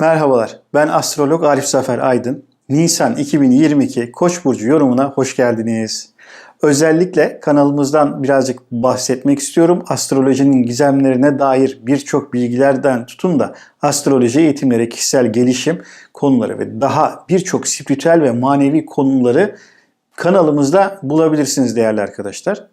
Merhabalar, ben astrolog Arif Zafer Aydın. Nisan 2022 Koç burcu yorumuna hoş geldiniz. Özellikle kanalımızdan birazcık bahsetmek istiyorum. Astrolojinin gizemlerine dair birçok bilgilerden tutun da astroloji eğitimleri, kişisel gelişim konuları ve daha birçok spiritüel ve manevi konuları kanalımızda bulabilirsiniz değerli arkadaşlar.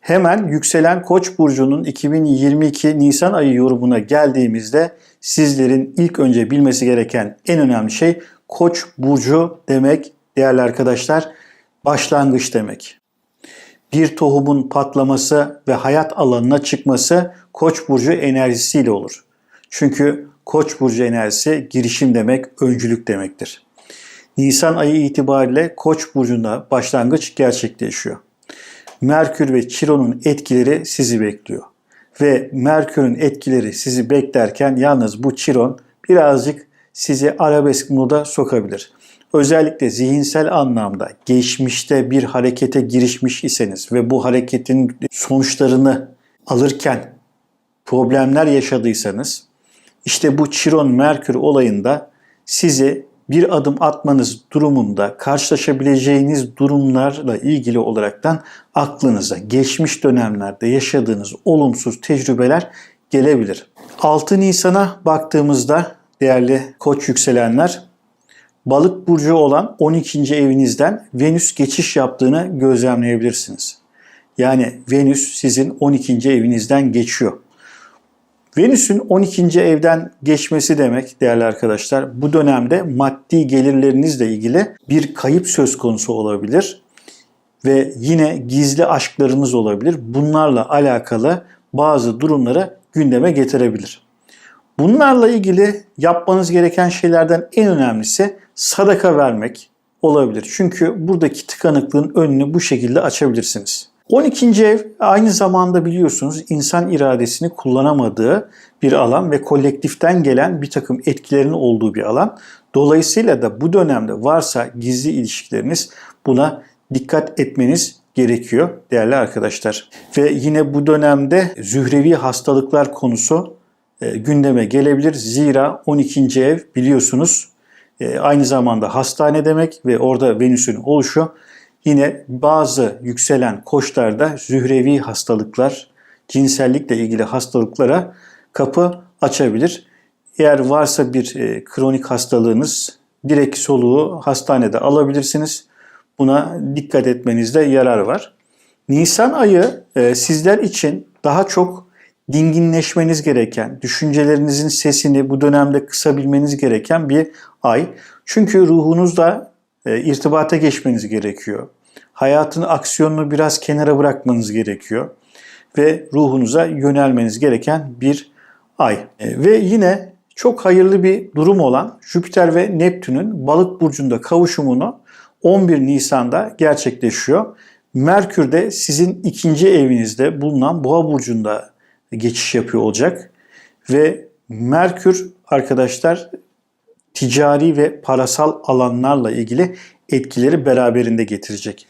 Hemen yükselen Koç burcunun 2022 Nisan ayı yorumuna geldiğimizde sizlerin ilk önce bilmesi gereken en önemli şey Koç burcu demek değerli arkadaşlar başlangıç demek. Bir tohumun patlaması ve hayat alanına çıkması Koç burcu enerjisiyle olur. Çünkü Koç burcu enerjisi girişim demek, öncülük demektir. Nisan ayı itibariyle Koç burcunda başlangıç gerçekleşiyor. Merkür ve Chiron'un etkileri sizi bekliyor. Ve Merkür'ün etkileri sizi beklerken yalnız bu Chiron birazcık sizi arabesk moda sokabilir. Özellikle zihinsel anlamda geçmişte bir harekete girişmiş iseniz ve bu hareketin sonuçlarını alırken problemler yaşadıysanız işte bu Chiron Merkür olayında sizi bir adım atmanız durumunda karşılaşabileceğiniz durumlarla ilgili olaraktan aklınıza geçmiş dönemlerde yaşadığınız olumsuz tecrübeler gelebilir. 6 Nisan'a baktığımızda değerli koç yükselenler balık burcu olan 12. evinizden Venüs geçiş yaptığını gözlemleyebilirsiniz. Yani Venüs sizin 12. evinizden geçiyor. Venüs'ün 12. evden geçmesi demek değerli arkadaşlar bu dönemde maddi gelirlerinizle ilgili bir kayıp söz konusu olabilir ve yine gizli aşklarınız olabilir. Bunlarla alakalı bazı durumları gündeme getirebilir. Bunlarla ilgili yapmanız gereken şeylerden en önemlisi sadaka vermek olabilir. Çünkü buradaki tıkanıklığın önünü bu şekilde açabilirsiniz. 12. ev aynı zamanda biliyorsunuz insan iradesini kullanamadığı bir alan ve kolektiften gelen bir takım etkilerin olduğu bir alan. Dolayısıyla da bu dönemde varsa gizli ilişkileriniz buna dikkat etmeniz gerekiyor değerli arkadaşlar. Ve yine bu dönemde zührevi hastalıklar konusu e, gündeme gelebilir. Zira 12. ev biliyorsunuz e, aynı zamanda hastane demek ve orada Venüs'ün oluşu Yine bazı yükselen koçlarda zührevi hastalıklar, cinsellikle ilgili hastalıklara kapı açabilir. Eğer varsa bir e, kronik hastalığınız direkt soluğu hastanede alabilirsiniz. Buna dikkat etmenizde yarar var. Nisan ayı e, sizler için daha çok dinginleşmeniz gereken, düşüncelerinizin sesini bu dönemde kısabilmeniz gereken bir ay. Çünkü ruhunuzda e, irtibata geçmeniz gerekiyor. Hayatın aksiyonunu biraz kenara bırakmanız gerekiyor ve ruhunuza yönelmeniz gereken bir ay. E, ve yine çok hayırlı bir durum olan Jüpiter ve Neptün'ün balık burcunda kavuşumunu 11 Nisan'da gerçekleşiyor. Merkür de sizin ikinci evinizde bulunan Boğa burcunda geçiş yapıyor olacak. Ve Merkür arkadaşlar ticari ve parasal alanlarla ilgili etkileri beraberinde getirecek.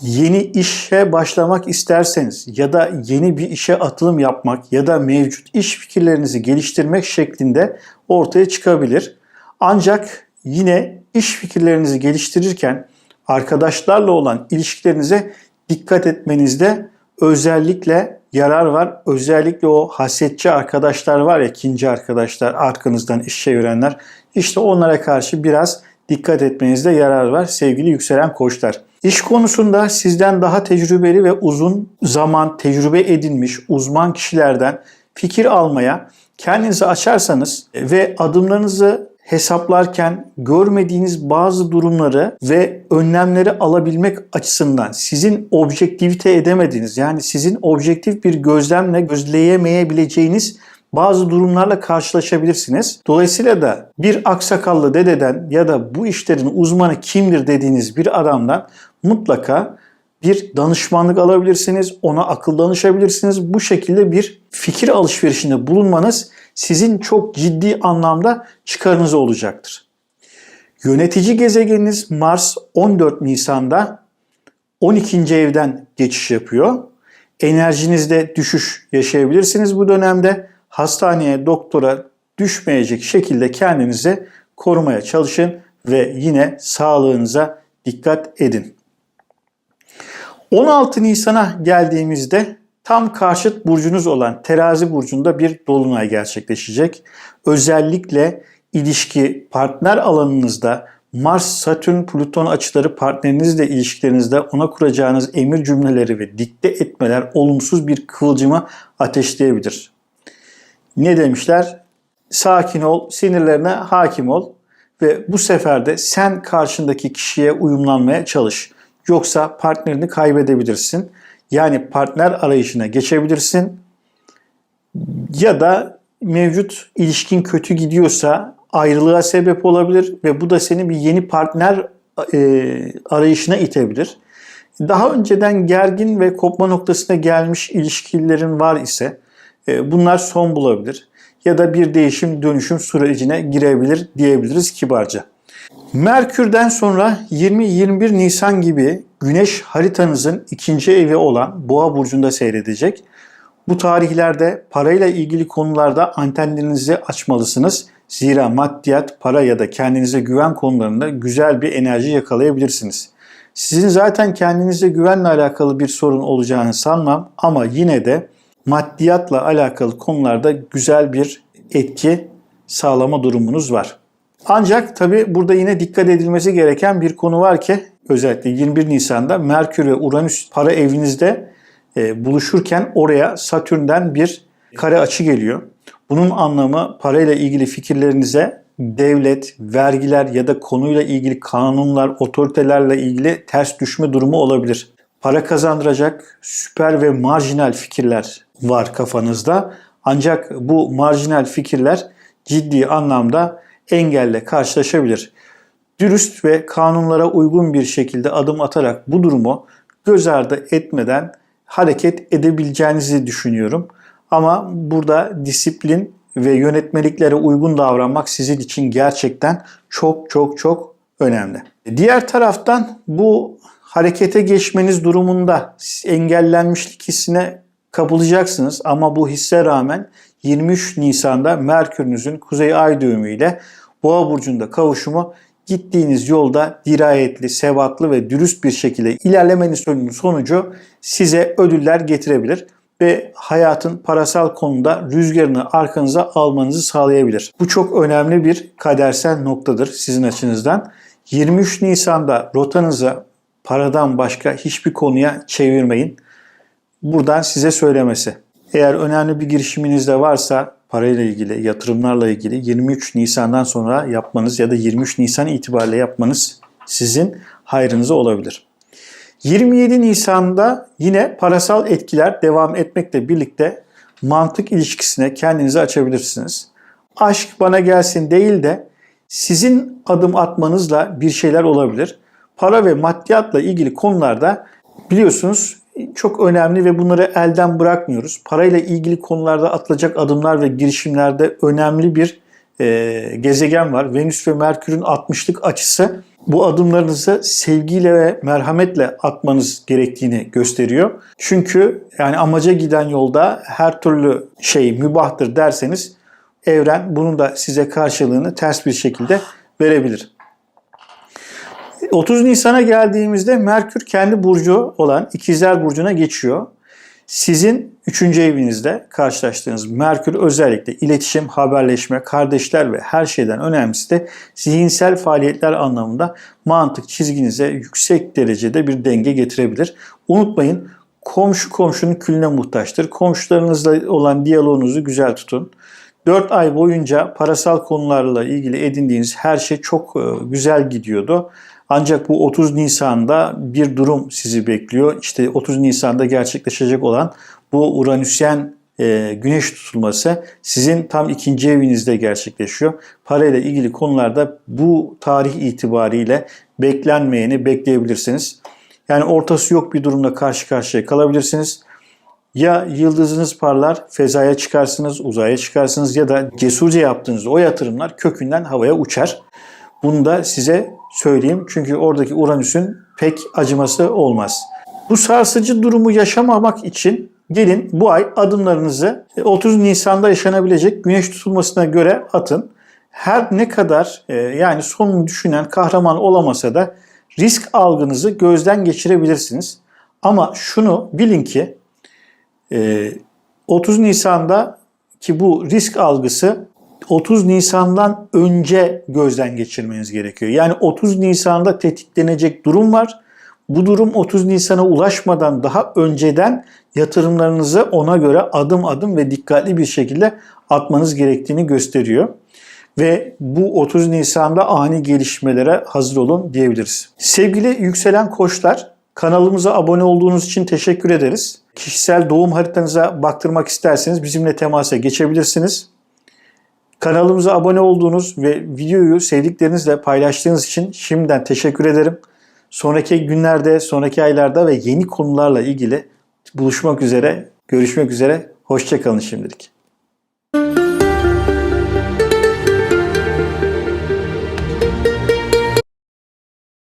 Yeni işe başlamak isterseniz ya da yeni bir işe atılım yapmak ya da mevcut iş fikirlerinizi geliştirmek şeklinde ortaya çıkabilir. Ancak yine iş fikirlerinizi geliştirirken arkadaşlarla olan ilişkilerinize dikkat etmenizde özellikle yarar var. Özellikle o hasetçi arkadaşlar var ya, ikinci arkadaşlar, arkanızdan iş çevirenler. İşte onlara karşı biraz dikkat etmenizde yarar var sevgili yükselen koçlar. İş konusunda sizden daha tecrübeli ve uzun zaman tecrübe edinmiş uzman kişilerden fikir almaya kendinizi açarsanız ve adımlarınızı hesaplarken görmediğiniz bazı durumları ve önlemleri alabilmek açısından sizin objektivite edemediğiniz yani sizin objektif bir gözlemle gözleyemeyebileceğiniz bazı durumlarla karşılaşabilirsiniz. Dolayısıyla da bir aksakallı dededen ya da bu işlerin uzmanı kimdir dediğiniz bir adamdan mutlaka bir danışmanlık alabilirsiniz, ona akıl danışabilirsiniz. Bu şekilde bir fikir alışverişinde bulunmanız sizin çok ciddi anlamda çıkarınız olacaktır. Yönetici gezegeniniz Mars 14 Nisan'da 12. evden geçiş yapıyor. Enerjinizde düşüş yaşayabilirsiniz bu dönemde. Hastaneye, doktora düşmeyecek şekilde kendinizi korumaya çalışın ve yine sağlığınıza dikkat edin. 16 Nisan'a geldiğimizde tam karşıt burcunuz olan terazi burcunda bir dolunay gerçekleşecek. Özellikle ilişki, partner alanınızda Mars, Satürn, Plüton açıları partnerinizle ilişkilerinizde ona kuracağınız emir cümleleri ve dikte etmeler olumsuz bir kıvılcımı ateşleyebilir. Ne demişler? Sakin ol, sinirlerine hakim ol ve bu sefer de sen karşındaki kişiye uyumlanmaya çalış. Yoksa partnerini kaybedebilirsin. Yani partner arayışına geçebilirsin. Ya da mevcut ilişkin kötü gidiyorsa ayrılığa sebep olabilir ve bu da seni bir yeni partner e, arayışına itebilir. Daha önceden gergin ve kopma noktasına gelmiş ilişkilerin var ise bunlar son bulabilir ya da bir değişim dönüşüm sürecine girebilir diyebiliriz kibarca. Merkür'den sonra 20-21 Nisan gibi Güneş haritanızın ikinci evi olan Boğa burcunda seyredecek. Bu tarihlerde parayla ilgili konularda antenlerinizi açmalısınız. Zira maddiyat, para ya da kendinize güven konularında güzel bir enerji yakalayabilirsiniz. Sizin zaten kendinize güvenle alakalı bir sorun olacağını sanmam ama yine de maddiyatla alakalı konularda güzel bir etki sağlama durumunuz var. Ancak tabi burada yine dikkat edilmesi gereken bir konu var ki özellikle 21 Nisan'da Merkür ve Uranüs para evinizde e, buluşurken oraya Satürn'den bir kare açı geliyor. Bunun anlamı parayla ilgili fikirlerinize devlet, vergiler ya da konuyla ilgili kanunlar, otoritelerle ilgili ters düşme durumu olabilir. Para kazandıracak süper ve marjinal fikirler var kafanızda. Ancak bu marjinal fikirler ciddi anlamda engelle karşılaşabilir. Dürüst ve kanunlara uygun bir şekilde adım atarak bu durumu göz ardı etmeden hareket edebileceğinizi düşünüyorum. Ama burada disiplin ve yönetmeliklere uygun davranmak sizin için gerçekten çok çok çok önemli. Diğer taraftan bu harekete geçmeniz durumunda engellenmişlik hissine kapılacaksınız ama bu hisse rağmen 23 Nisan'da Merkür'ünüzün Kuzey Ay düğümü ile Boğa burcunda kavuşumu gittiğiniz yolda dirayetli, sebatlı ve dürüst bir şekilde ilerlemeniz sonucu size ödüller getirebilir ve hayatın parasal konuda rüzgarını arkanıza almanızı sağlayabilir. Bu çok önemli bir kadersel noktadır sizin açınızdan. 23 Nisan'da rotanızı paradan başka hiçbir konuya çevirmeyin. Buradan size söylemesi. Eğer önemli bir girişiminiz de varsa parayla ilgili, yatırımlarla ilgili 23 Nisan'dan sonra yapmanız ya da 23 Nisan itibariyle yapmanız sizin hayrınıza olabilir. 27 Nisan'da yine parasal etkiler devam etmekle birlikte mantık ilişkisine kendinizi açabilirsiniz. Aşk bana gelsin değil de sizin adım atmanızla bir şeyler olabilir. Para ve maddiyatla ilgili konularda biliyorsunuz çok önemli ve bunları elden bırakmıyoruz. Parayla ilgili konularda atılacak adımlar ve girişimlerde önemli bir e, gezegen var. Venüs ve Merkür'ün 60'lık açısı bu adımlarınızı sevgiyle ve merhametle atmanız gerektiğini gösteriyor. Çünkü yani amaca giden yolda her türlü şey mübahtır derseniz evren bunun da size karşılığını ters bir şekilde verebilir. 30 Nisan'a geldiğimizde Merkür kendi burcu olan İkizler Burcu'na geçiyor. Sizin 3. evinizde karşılaştığınız Merkür özellikle iletişim, haberleşme, kardeşler ve her şeyden önemlisi de zihinsel faaliyetler anlamında mantık çizginize yüksek derecede bir denge getirebilir. Unutmayın komşu komşunun külüne muhtaçtır. Komşularınızla olan diyaloğunuzu güzel tutun. 4 ay boyunca parasal konularla ilgili edindiğiniz her şey çok güzel gidiyordu. Ancak bu 30 Nisan'da bir durum sizi bekliyor. İşte 30 Nisan'da gerçekleşecek olan bu Uranüsyen e, güneş tutulması sizin tam ikinci evinizde gerçekleşiyor. Parayla ilgili konularda bu tarih itibariyle beklenmeyeni bekleyebilirsiniz. Yani ortası yok bir durumda karşı karşıya kalabilirsiniz. Ya yıldızınız parlar, fezaya çıkarsınız, uzaya çıkarsınız ya da cesurca yaptığınız o yatırımlar kökünden havaya uçar. Bunu da size söyleyeyim. Çünkü oradaki Uranüs'ün pek acıması olmaz. Bu sarsıcı durumu yaşamamak için gelin bu ay adımlarınızı e, 30 Nisan'da yaşanabilecek güneş tutulmasına göre atın. Her ne kadar e, yani sonunu düşünen kahraman olamasa da risk algınızı gözden geçirebilirsiniz. Ama şunu bilin ki e, 30 Nisan'da ki bu risk algısı 30 Nisan'dan önce gözden geçirmeniz gerekiyor. Yani 30 Nisan'da tetiklenecek durum var. Bu durum 30 Nisan'a ulaşmadan daha önceden yatırımlarınızı ona göre adım adım ve dikkatli bir şekilde atmanız gerektiğini gösteriyor. Ve bu 30 Nisan'da ani gelişmelere hazır olun diyebiliriz. Sevgili yükselen koçlar, kanalımıza abone olduğunuz için teşekkür ederiz. Kişisel doğum haritanıza baktırmak isterseniz bizimle temasa geçebilirsiniz. Kanalımıza abone olduğunuz ve videoyu sevdiklerinizle paylaştığınız için şimdiden teşekkür ederim. Sonraki günlerde, sonraki aylarda ve yeni konularla ilgili buluşmak üzere, görüşmek üzere. Hoşçakalın şimdilik.